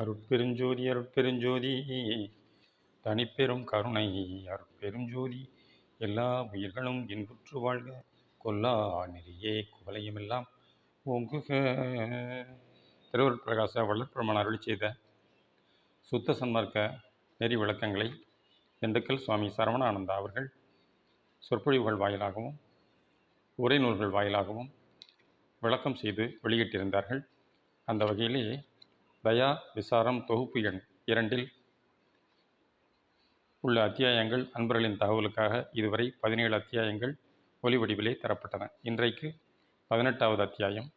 அருட்பெருஞ்சோதி அருட்பெருஞ்சோதி தனிப்பெரும் கருணை. அருட்பெருஞ்சோதி எல்லா உயிர்களும் இன்புற்று வாழ்க. கொல்லா நெறியே குவலையுமெல்லாம் ஓங்குக. திருவருட் பிரகாச வள்ளற்பெருமான் அருளி செய்த சுத்த சன்மார்க்க நெறி விளக்கங்களை திண்டுக்கல் சுவாமி சரவணானந்தா அவர்கள் சொற்பொழிவுகள் வாயிலாகவும் உரைநூல்கள் வாயிலாகவும் விளக்கம் செய்து வெளியிட்டிருந்தார்கள். அந்த வகையிலேயே தயா விசாரம் தொகுப்பு எண் இரண்டில் உள்ள அத்தியாயங்கள் அன்பர்களின் தகவலுக்காக இதுவரை பதினேழு அத்தியாயங்கள் ஒலி வடிவிலே தரப்பட்டன. இன்றைக்கு பதினெட்டாவது அத்தியாயம்.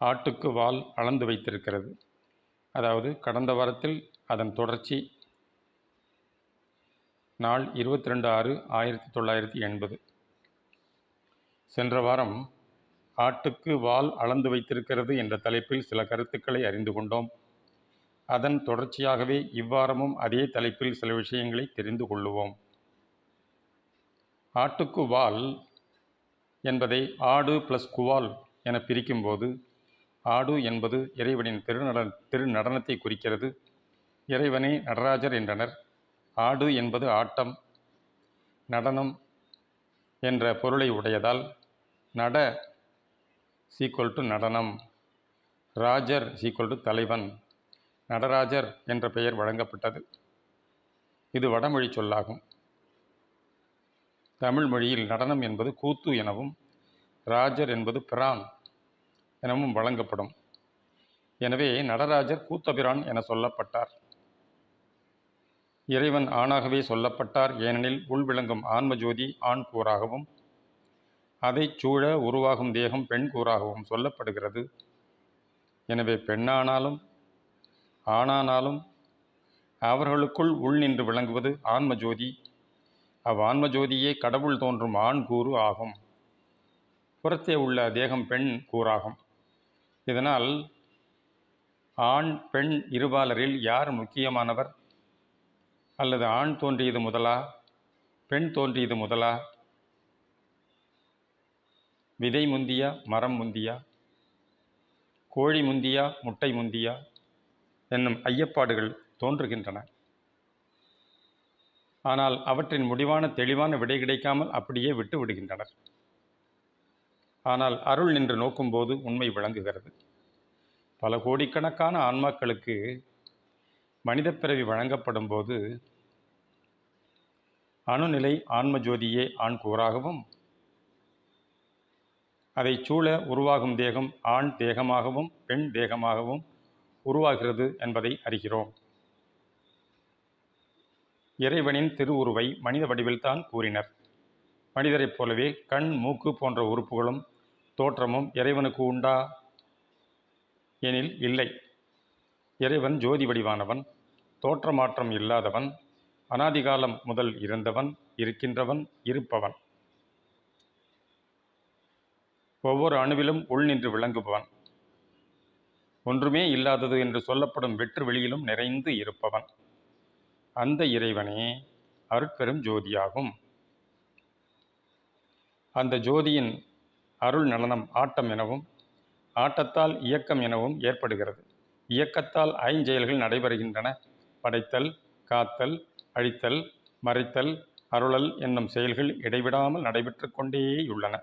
ஆட்டுக்கு வால் அளந்து வைத்திருக்கிறது. அதாவது கடந்த வாரத்தில் அதன் தொடர்ச்சி நாள் இருபத்தி ரெண்டு ஆறு ஆயிரத்தி தொள்ளாயிரத்தி எண்பது. சென்ற வாரம் ஆட்டுக்கு வால் அளந்து வைத்திருக்கிறது என்ற தலைப்பில் சில கருத்துக்களை அறிந்து கொண்டோம். அதன் தொடர்ச்சியாகவே இவ்வாரமும் அதே தலைப்பில் சில விஷயங்களை தெரிந்து கொள்ளுவோம். ஆட்டுக்கு வால் என்பதை ஆடு பிளஸ் குவால் என பிரிக்கும்போது ஆடு என்பது இறைவனின் திருநட திருநடனத்தை குறிக்கிறது. இறைவனே நடராஜர் என்றனர். ஆடு என்பது ஆட்டம் நடனம் என்ற பொருளை உடையதால் நட சீக்குவல் டு நடனம். ராஜர் சீக்குவல் டு தலைவன். நடராஜர் என்ற பெயர் வழங்கப்பட்டது. இது வடமொழி சொல்லாகும். தமிழ் மொழியில் நடனம் என்பது கூத்து எனவும் ராஜர் என்பது பிரான் எனவும் வழங்கப்படும். எனவே நடராஜர் கூத்தபிரான் என சொல்லப்பட்டார். இறைவன் ஆணாகவே சொல்லப்பட்டார் ஏனெனில் உள்விளங்கும் ஆன்மஜோதி ஆண் கூறாகவும் அதைச் சூழ உருவாகும் தேகம் பெண் கூறாகவும் சொல்லப்படுகிறது. எனவே பெண்ணானாலும் ஆணானாலும் அவர்களுக்குள் உள் நின்று விளங்குவது ஆன்மஜோதி. அவ் ஆன்மஜோதியே கடவுள் தோன்றும் ஆண் கூறு ஆகும். புறத்தே உள்ள தேகம் பெண் கூறாகும். இதனால் ஆண் பெண் இருபாலரில் யார் முக்கியமானவர்? அல்லது ஆண் தோன்றியது முதலா? பெண் தோன்றியது முதலா? விதை முந்தியா மரம் முந்தியா கோழி முந்தியா முட்டை முந்தியா என்னும் ஐயப்பாடுகள் தோன்றுகின்றன. ஆனால் அவற்றின் முடிவான தெளிவான விடை கிடைக்காமல் அப்படியே விட்டு விடுகின்றனர். ஆனால் அருள் நின்று நோக்கும்போது உண்மை விளங்குகிறது. பல கோடிக்கணக்கான ஆன்மாக்களுக்கு மனித பிறவி வழங்கப்படும் போது அணுநிலை ஆன்ம ஜோதியே ஆண் கூறாகவும் அதைச் சூழ உருவாகும் தேகம் ஆண் தேகமாகவும் பெண் தேகமாகவும் உருவாகிறது என்பதை அறிகிறோம். இறைவனின் திருவுருவை மனித வடிவில்தான் கூறினர். மனிதரைப் போலவே கண் மூக்கு போன்ற உறுப்புகளும் தோற்றமும் இறைவனுக்கு உண்டா? எனில் இல்லை. இறைவன் ஜோதி வடிவானவன் தோற்றமாற்றம் இல்லாதவன் அனாதிகாலம் முதல் இருந்தவன் இருக்கின்றவன் இருப்பவன். ஒவ்வொரு அணுவிலும் உள் நின்று விளங்குபவன். ஒன்றுமே இல்லாதது என்று சொல்லப்படும் வெற்று வெளியிலும் நிறைந்து இருப்பவன். அந்த இறைவனே அருட்பெரும் ஜோதியாகும். அந்த ஜோதியின் அருள் நலனம் ஆட்டம் எனவும் ஆட்டத்தால் இயக்கம் எனவும் ஏற்படுகிறது. இயக்கத்தால் ஐஞ்செயல்கள் நடைபெறுகின்றன. படைத்தல் காத்தல் அழித்தல் மறைத்தல் அருளல் என்னும் செயல்கள் இடைவிடாமல் நடைபெற்று கொண்டேயுள்ளன.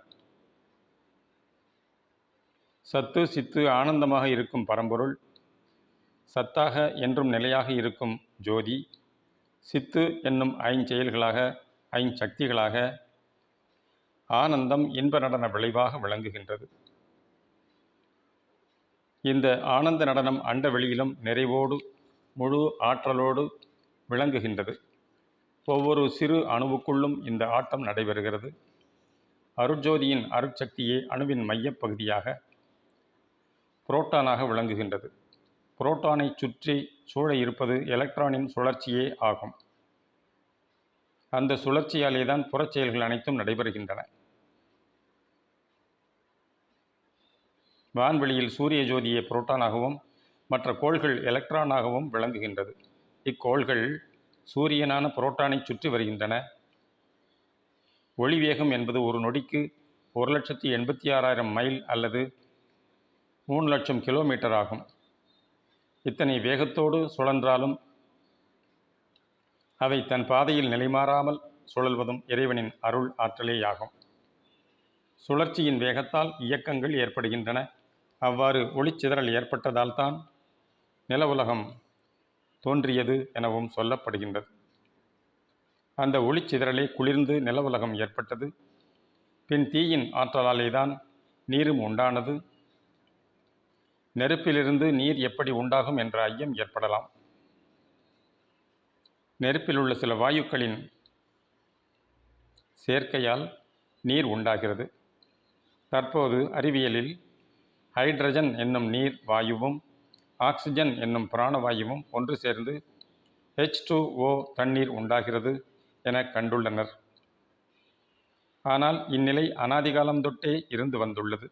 சத்து சித்து ஆனந்தமாக இருக்கும் பரம்பொருள். சத்தாக என்றும் நிலையாக இருக்கும் ஜோதி. சித்து என்னும் ஐஞ்செயல்களாக ஐஞ்சக்திகளாக ஆனந்தம் இன்ப நடன விளைவாக விளங்குகின்றது. இந்த ஆனந்த நடனம் அண்ட வெளியிலும் நிறைவோடு முழு ஆற்றலோடு விளங்குகின்றது. ஒவ்வொரு சிறு அணுவுக்குள்ளும் இந்த ஆட்டம் நடைபெறுகிறது. அருட்ஜோதியின் அருட்சக்தியே அணுவின் மையப்பகுதியாக புரோட்டானாக விளங்குகின்றது. புரோட்டானை சுற்றி சூழ இருப்பது எலக்ட்ரானின் சுழற்சியே ஆகும். அந்த சுழற்சியாலே தான் புறச்செயல்கள் அனைத்தும் நடைபெறுகின்றன. வான்வெளியில் சூரிய ஜோதியை புரோட்டானாகவும் மற்ற கோள்கள் எலக்ட்ரானாகவும் விளங்குகின்றது. இக்கோள்கள் சூரியனான புரோட்டானை சுற்றி வருகின்றன. ஒளி வேகம் என்பது ஒரு நொடிக்கு ஒரு லட்சத்தி எண்பத்தி ஆறாயிரம் மைல் அல்லது மூணு லட்சம் கிலோமீட்டர் ஆகும். இத்தனை வேகத்தோடு சுழன்றாலும் அவை தன் பாதையில் நிலைமாறாமல் சுழல்வதும் இறைவனின் அருள் ஆற்றலேயாகும். சுழற்சியின் வேகத்தால் இயக்கங்கள் ஏற்படுகின்றன. அவ்வாறு ஒளிச்சிதறல் ஏற்பட்டதால்தான் நில உலகம் தோன்றியது எனவும் சொல்லப்படுகின்றது. அந்த ஒளிச்சிதறலே குளிர்ந்து நில உலகம் ஏற்பட்டது. பின் தீயின் ஆற்றலாலே தான் நீரும் உண்டானது. நெருப்பிலிருந்து நீர் எப்படி உண்டாகும் என்ற ஐயம் ஏற்படலாம். நெருப்பில் உள்ள சில வாயுக்களின் சேர்க்கையால் நீர் உண்டாகிறது. தற்போது அறிவியலில் ஹைட்ரஜன் என்னும் நீர் வாயுவும் ஆக்சிஜன் என்னும் பிராணவாயுவும் ஒன்று சேர்ந்து ஹெச் டூ ஓ தண்ணீர் உண்டாகிறது என கண்டுள்ளனர். ஆனால் இந்நிலை அனாதிகாலம் தொட்டே இருந்து வந்துள்ளது.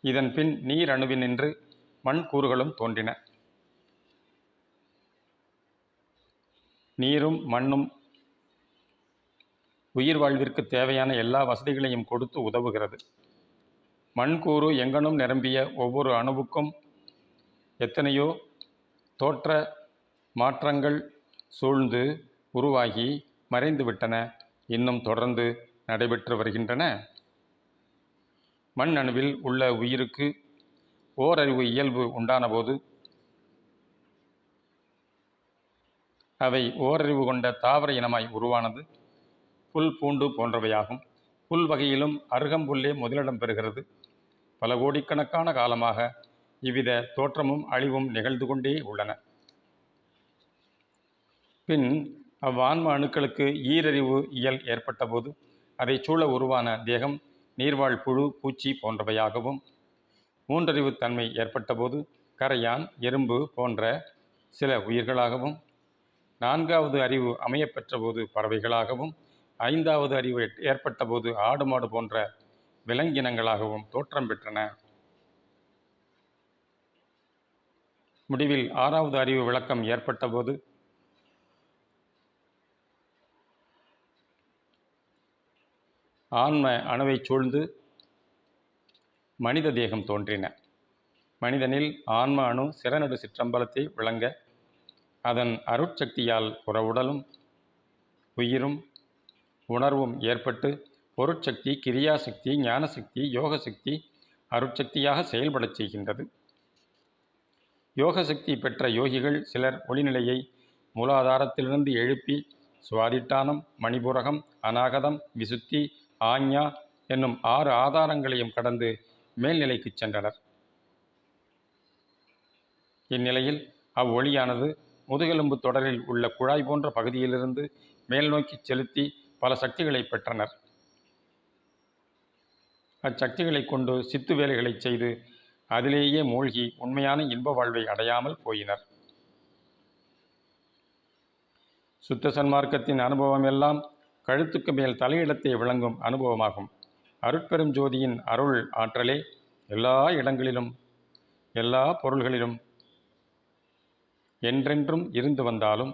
இதன் பின் நீர் அணுவினின்று மண் கூறுகளும் தோன்றின. நீரும் மண்ணும் உயிர் வாழ்விற்கு தேவையான எல்லா வசதிகளையும் கொடுத்து உதவுகிறது. மண்கூறு எங்கனும் நிரம்பிய ஒவ்வொரு அணுவுக்கும் எத்தனையோ தோற்ற மாற்றங்கள் சூழ்ந்து உருவாகி மறைந்துவிட்டன. இன்னும் தொடர்ந்து நடைபெற்று வருகின்றன. மண் அணுவில் உள்ள உயிருக்கு ஓரறிவு இயல்பு உண்டானபோது அவை ஓரறிவு கொண்ட தாவர இனமாய் உருவானது. புல் பூண்டு போன்றவையாகும். புல் வகையிலும் அருகம்புல்லே முதலிடம் பெறுகிறது. பல கோடிக்கணக்கான காலமாக இவ்வித தோற்றமும் அழிவும் நிகழ்ந்து கொண்டே உள்ளன. பின் அவ்வான்ம அணுக்களுக்கு ஈரறிவு இயல் ஏற்பட்டபோது அதை சூழ உருவான தேகம் நீர்வாழ் புழு பூச்சி போன்றவையாகவும் மூன்றறிவு தன்மை ஏற்பட்டபோது கரையான் எறும்பு போன்ற சில உயிர்களாகவும் நான்காவது அறிவு அமையப்பெற்றபோது பறவைகளாகவும் ஐந்தாவது அறிவு ஏற்பட்டபோது ஆடு மாடு போன்ற விலங்கினங்களாகவும் தோற்றம் பெற்றன. முடிவில் ஆறாவது அறிவு விளக்கம் ஏற்பட்டபோது ஆன்ம அணுவைச் சூழ்ந்து மனித தேகம் தோன்றின. மனிதனில் ஆன்ம அணு சிறநடு சிற்றம்பலத்தை விளங்க அதன் அருட்சக்தியால் புறவுடலும் உயிரும் உணர்வும் ஏற்பட்டு பொருட்சக்தி கிரியாசக்தி ஞானசக்தி யோகசக்தி அருட்சக்தியாக செயல்படச் செய்கின்றது. யோகசக்தி பெற்ற யோகிகள் சிலர் ஒளிநிலையை மூலாதாரத்திலிருந்து எழுப்பி சுவாதிட்டானம் மணிபுரகம் அநாகதம் விசுத்தி ஆஞ்ஞா என்னும் ஆறு ஆதாரங்களையும் கடந்து மேல்நிலைக்கு சென்றனர். இந்நிலையில் அவ்வொளியானது முதுகெலும்பு தொடரில் உள்ள குழாய் போன்ற பகுதியிலிருந்து மேல் நோக்கி செலுத்தி பல சக்திகளை பெற்றனர். அச்சக்திகளை கொண்டு சித்து வேலைகளை செய்து அதிலேயே மூழ்கி உண்மையான இன்ப வாழ்வை அடையாமல் போயினர். சுத்த சன்மார்க்கத்தின் அனுபவம் எல்லாம் கழுத்துக்கு மேல் தலையிடத்தை விளங்கும் அனுபவமாகும். அருட்பெரும் ஜோதியின் அருள் ஆற்றலே எல்லா இடங்களிலும் எல்லா பொருள்களிலும் என்றென்றும் இருந்து வந்தாலும்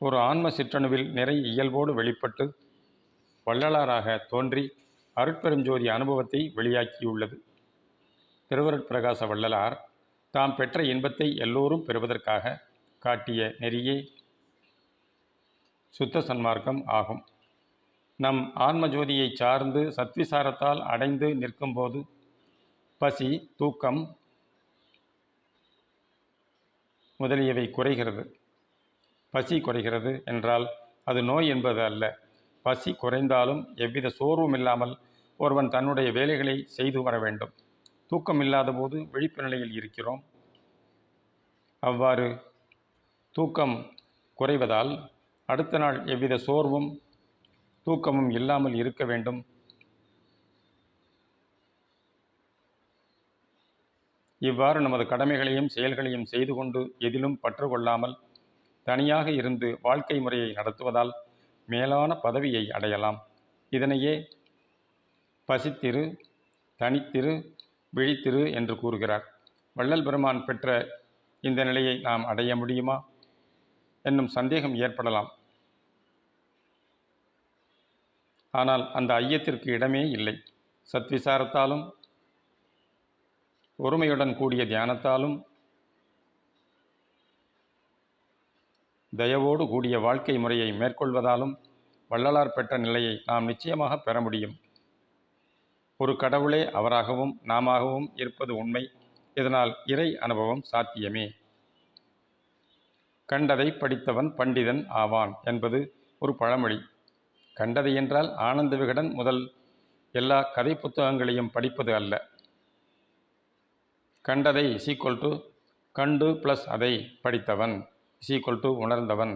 ஒரு ஆன்ம சிற்றணுவில் நிறை இயல்போடு வெளிப்பட்டு வள்ளலாராக தோன்றி அருட்பெருஞ்சோதி அனுபவத்தை வெளியாக்கியுள்ளது. திருவருட்பிரகாச வள்ளலார் தாம் பெற்ற இன்பத்தை எல்லோரும் பெறுவதற்காக காட்டிய நெறியே சுத்த சன்மார்க்கம் ஆகும். நம் ஆன்ம ஜோதியை சார்ந்து சத்விசாரத்தால் அடைந்து நிற்கும்போது பசி தூக்கம் முதலியவை குறைகிறது. பசி குறைகிறது என்றால் அது நோய் என்பது அல்ல. பசி குறைந்தாலும் எவ்வித சோர்வும் இல்லாமல் ஒருவன் தன்னுடைய வேலைகளை செய்து வர வேண்டும். தூக்கம் இல்லாத போது விழிப்பு நிலையில் இருக்கிறோம். அவ்வாறு தூக்கம் குறைவதால் அடுத்த நாள் எவ்வித சோர்வும் தூக்கமும் இல்லாமல் இருக்க வேண்டும். இவ்வாறு நமது கடமைகளையும் செயல்களையும் செய்து கொண்டு எதிலும் பற்று கொள்ளாமல் தனியாக இருந்து வாழ்க்கை முறையை நடத்துவதால் மேலான பதவியை அடையலாம். இதனையே பசித்திரு தனித்திரு விழித்திரு என்று கூறுகிறார். வள்ளல் பெருமான் பெற்ற இந்த நிலையை நாம் அடைய முடியுமா? என்னும் சந்தேகம் ஏற்படலாம். ஆனால் அந்த ஐயத்திற்கு இடமே இல்லை. சத்விசாரத்தாலும் ஒருமையுடன் கூடிய தியானத்தாலும் தயவோடு கூடிய வாழ்க்கை முறையை மேற்கொள்வதாலும் வள்ளலார் பெற்ற நிலையை நாம் நிச்சயமாக பெற முடியும். ஒரு கடவுளே அவராகவும் நாமாகவும் இருப்பது உண்மை. இதனால் இறை அனுபவம் சாத்தியமே. கண்டதை படித்தவன் பண்டிதன் ஆவான் என்பது ஒரு பழமொழி. கண்டதை என்றால் ஆனந்த விகடன் முதல் எல்லா கதை புத்தகங்களையும் படிப்பது அல்ல. கண்டதை சீக்வல் டு கண்டு ப்ளஸ் அதை படித்தவன் சீக்வல் டு உணர்ந்தவன்.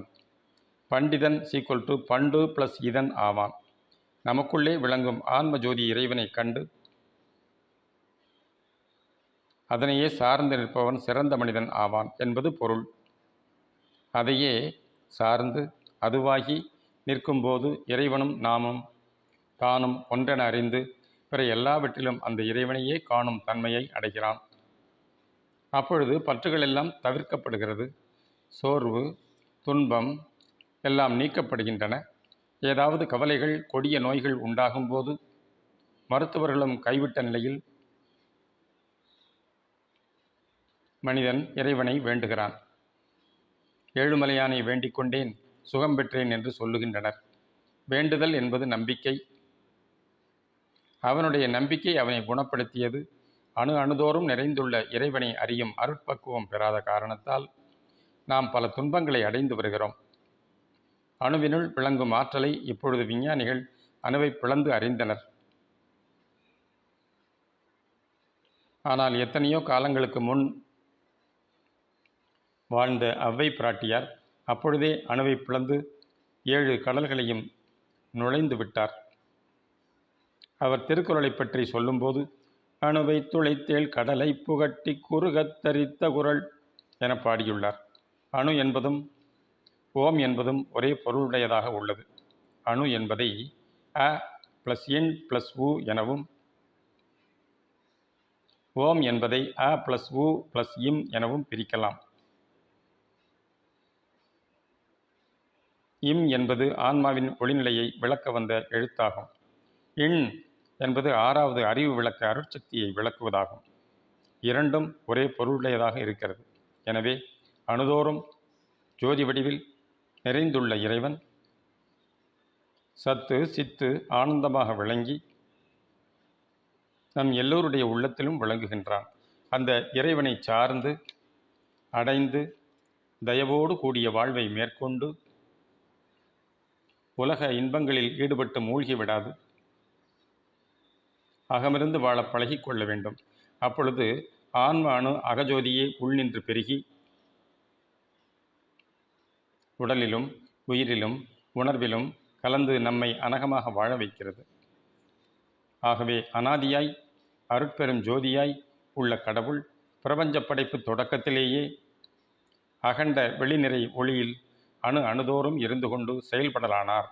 பண்டிதன் சீக்வல் டு பண்டு ப்ளஸ் இதன் ஆவான். நமக்குள்ளே விளங்கும் ஆன்ம ஜோதி இறைவனை கண்டு அதனையே சார்ந்து நிற்பவன் சிறந்த மனிதன் ஆவான் என்பது பொருள். அதையே சார்ந்து அதுவாகி நிற்கும்போது இறைவனும் நாமும் தானும் ஒன்றென அறிந்து பிற எல்லாவற்றிலும் அந்த இறைவனையே காணும் தன்மையை அடைகிறான் அப்பொழுது பற்றுகள் எல்லாம் தவிர்க்கப்படுகிறது. சோர்வு துன்பம் எல்லாம் நீக்கப்படுகின்றன. ஏதாவது கவலைகள் கொடிய நோய்கள் உண்டாகும்போது மருத்துவர்களும் கைவிட்ட நிலையில் மனிதன் இறைவனை வேண்டுகிறான். ஏழுமலையானை வேண்டிக் கொண்டேன் சுகம் பெற்றேன் என்று சொல்லுகின்றனர். வேண்டுதல் என்பது நம்பிக்கை. அவனுடைய நம்பிக்கை அவனை குணப்படுத்தியது. அணு அணுதோறும் நிறைந்துள்ள இறைவனை அறியும் அருட்பக்குவம் பெறாத காரணத்தால் நாம் பல துன்பங்களை அடைந்து வருகிறோம். அணுவினுள் விளங்கும் ஆற்றலை இப்பொழுது விஞ்ஞானிகள் அணுவை பிளந்து அறிந்தனர். ஆனால் எத்தனையோ காலங்களுக்கு முன் வாழ்ந்த அவ்வை பிராட்டியார் அப்பொழுதே அணுவை பிளந்து ஏழு கடல்களையும் நுழைந்து விட்டார். அவர் திருக்குறளை பற்றி சொல்லும்போது அணுவை துளைத்தேல் கடலை புகட்டி குறுகத் தரித்த குரல் என பாடியுள்ளார். அணு என்பதும் ஓம் என்பதும் ஒரே பொருளுடையதாக உள்ளது. அணு என்பதை அ ப்ளஸ் இன் ப்ளஸ் உ எனவும் ஓம் என்பதை அ ப்ளஸ் உ ப்ளஸ் இம் எனவும் பிரிக்கலாம். இம் என்பது ஆன்மாவின் ஒளிநிலையை விளக்க வந்த எழுத்தாகும். இன் என்பது ஆறாவது அறிவு விளக்க அருட்சக்தியை விளக்குவதாகும். இரண்டும் ஒரே பொருளுடையதாக இருக்கிறது. எனவே அணுதோறும் ஜோதி வடிவில் நிறைந்துள்ள இறைவன் சத்து சித்து ஆனந்தமாக விளங்கி நம் எல்லோருடைய உள்ளத்திலும் விளங்குகின்றான். அந்த இறைவனை சார்ந்து அடைந்து தயவோடு கூடிய வாழ்வை மேற்கொண்டு உலக இன்பங்களில் ஈடுபட்டு மூழ்கி விடாது. அகமிருந்து வாழ பழகிக்கொள்ள வேண்டும். அப்பொழுது ஆன்ம அணு அகஜோதியே உள்நின்று பெருகி உடலிலும் உயிரிலும் உணர்விலும் கலந்து நம்மை அனகமாக வாழ வைக்கிறது. ஆகவே அனாதியாய் அருட்பெரும் ஜோதியாய் உள்ள கடவுள் பிரபஞ்ச படைப்பு தொடக்கத்திலேயே அகண்ட வெளிநிறை ஒளியில் அணு அணுதோறும் இருந்து கொண்டு செயல்படலானார்.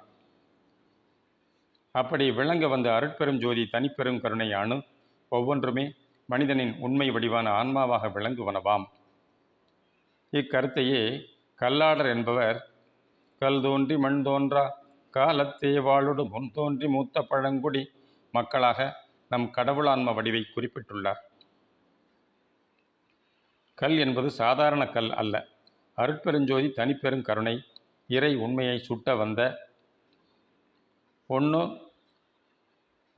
அப்படி விளங்க வந்த அருட்பெரும் ஜோதி தனிப்பெரும் கருணை அணு ஒவ்வொன்றுமே மனிதனின் உண்மை வடிவான ஆன்மாவாக விளங்குவனவாம். இக்கருத்தையே கல்லாடர் என்பவர் கல் தோன்றி மண் தோன்றா காலத்தே வாழொடு முன் தோன்றி மூத்த பழங்குடி மக்களாக நம் கடவுளான்ம வடிவை குறிப்பிட்டுள்ளார். கல் என்பது சாதாரண கல் அல்ல. அருட்பெருஞ்சோதி தனிப்பெருங்கருணை இறை உண்மையை சுட்ட வந்த ஒன்று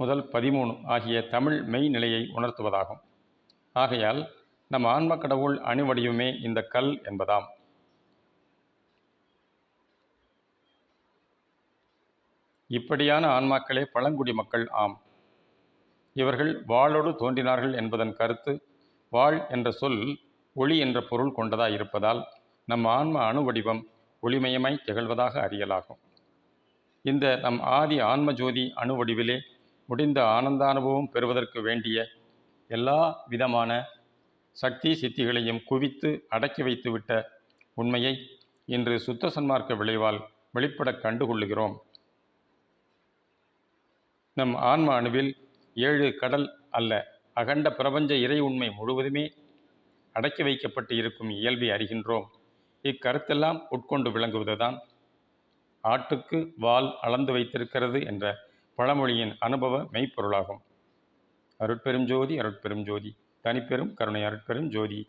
முதல் பதிமூணு ஆகிய தமிழ் மெய் நிலையை உணர்த்துவதாகும். ஆகையால் நம் ஆன்ம கடவுள் அணிவடியுமே இந்த கல் என்பதாம். இப்படியான ஆன்மாக்களே பழங்குடி மக்கள் ஆம். இவர்கள் வாளோடு தோன்றினார்கள் என்பதன் கருத்து வாழ் என்ற சொல் ஒளி என்ற பொருள் கொண்டதாய் இருப்பதால் நம் ஆன்ம அணு வடிவம் ஒளிமயமாய் திகழ்வதாக அறியலாகும். இந்த நம் ஆதி ஆன்ம ஜோதி அணு வடிவிலே முடிந்த ஆனந்தானுபவம் பெறுவதற்கு வேண்டிய எல்லா விதமான சக்தி சித்திகளையும் குவித்து அடக்கி வைத்துவிட்ட உண்மையை இன்று சுத்த சன்மார்க்க விளைவால் வெளிப்பட கண்டுகொள்ளுகிறோம். நம் ஆன்ம அணுவில் ஏழு கடல் அல்ல அகண்ட பிரபஞ்ச இறை உண்மை முழுவதுமே அடக்கி வைக்கப்பட்டு இருக்கும் இயல்பை அறிகின்றோம். இக்கருத்தெல்லாம் உட்கொண்டு விளங்குவதுதான். ஆட்டுக்கு வால் அளந்து வைத்திருக்கிறது என்ற பழமொழியின் அனுபவ மெய்ப்பொருளாகும். அருட்பெரும் ஜோதி அருட்பெரும் ஜோதி. தனிப்பெரும் கருணை அருட்பெரும் ஜோதி.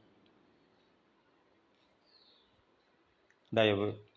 தயவு.